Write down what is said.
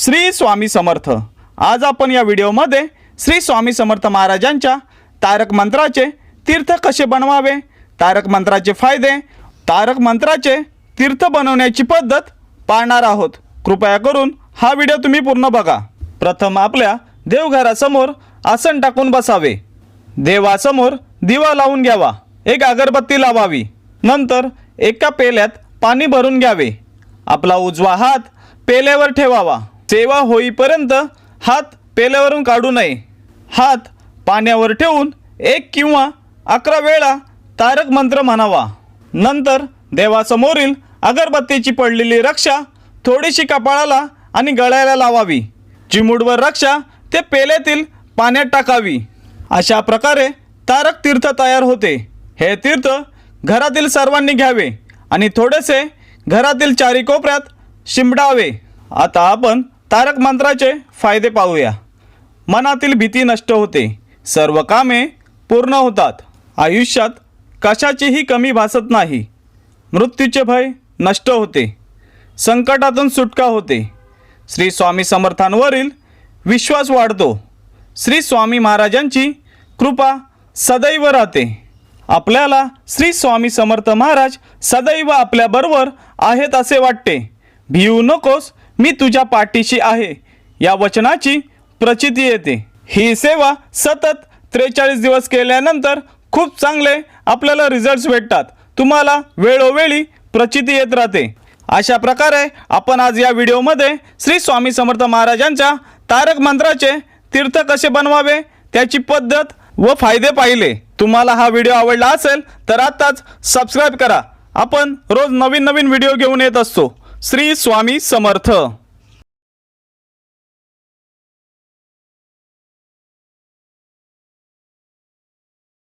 श्री स्वामी समर्थ. आज आपण या व्हिडिओमध्ये श्री स्वामी समर्थ महाराजांच्या तारक मंत्राचे तीर्थ कसे बनवावे तारक मंत्राचे फायदे तारक मंत्राचे तीर्थ बनवण्याची पद्धत पाहणार आहोत. कृपया करून हा व्हिडिओ तुम्ही पूर्ण बघा. प्रथम आपल्या देवघरासमोर आसन टाकून बसावे. देवासमोर दिवा लावून घ्यावा. एक अगरबत्ती लावावी. नंतर एका पेल्यात पाणी भरून घ्यावे. आपला उजवा हात पेल्यावर ठेवावा. सेवा होईपर्यंत हात पेल्यावरून काढू नये. हात पाण्यावर ठेवून एक किंवा अकरा वेळा तारक मंत्र म्हणावा. नंतर देवासमोरील अगरबत्तीची पडलेली रक्षा थोडीशी कपाळाला आणि गळ्याला लावावी. चिमूडवर रक्षा ते पेल्यातील पाण्यात टाकावी. अशा प्रकारे तारक तीर्थ तयार होते. हे तीर्थ घरातील सर्वांनी घ्यावे आणि थोडेसे घरातील चारी कोपऱ्यात शिंपडावे. आता आपण तारक मंत्राचे फायदे पाहूया. मनातील भीती नष्ट होते. सर्व कामे पूर्ण होतात. आयुष्यात कशाचीही कमी भासत नाही. मृत्यूचे भय नष्ट होते. संकटातून सुटका होते. श्री स्वामी समर्थांवरील विश्वास वाढतो. श्री स्वामी महाराजांची कृपा सदैव राहते. आपल्याला श्री स्वामी समर्थ महाराज सदैव आपल्याबरोबर आहेत असे वाटते. भिवू नकोस मी तुझ्या पाठीशी आहे. या वचनाची प्रचिती येते. ही सेवा सतत त्रेचाळीस दिवस केल्यानंतर खूप चांगले आपल्याला रिझल्ट्स भेटतात. तुम्हाला वेळोवेळी प्रचिती येत राहते. अशा प्रकारे आपण आज या व्हिडिओमध्ये श्री स्वामी समर्थ महाराजांच्या तारक मंत्राचे तीर्थ कसे बनवावे त्याची पद्धत व फायदे पाहिले. तुम्हाला हा व्हिडिओ आवडला असेल तर आत्ताच सबस्क्राईब करा. आपण रोज नवीन नवीन व्हिडिओ घेऊन येत असतो. श्री स्वामी समर्थ.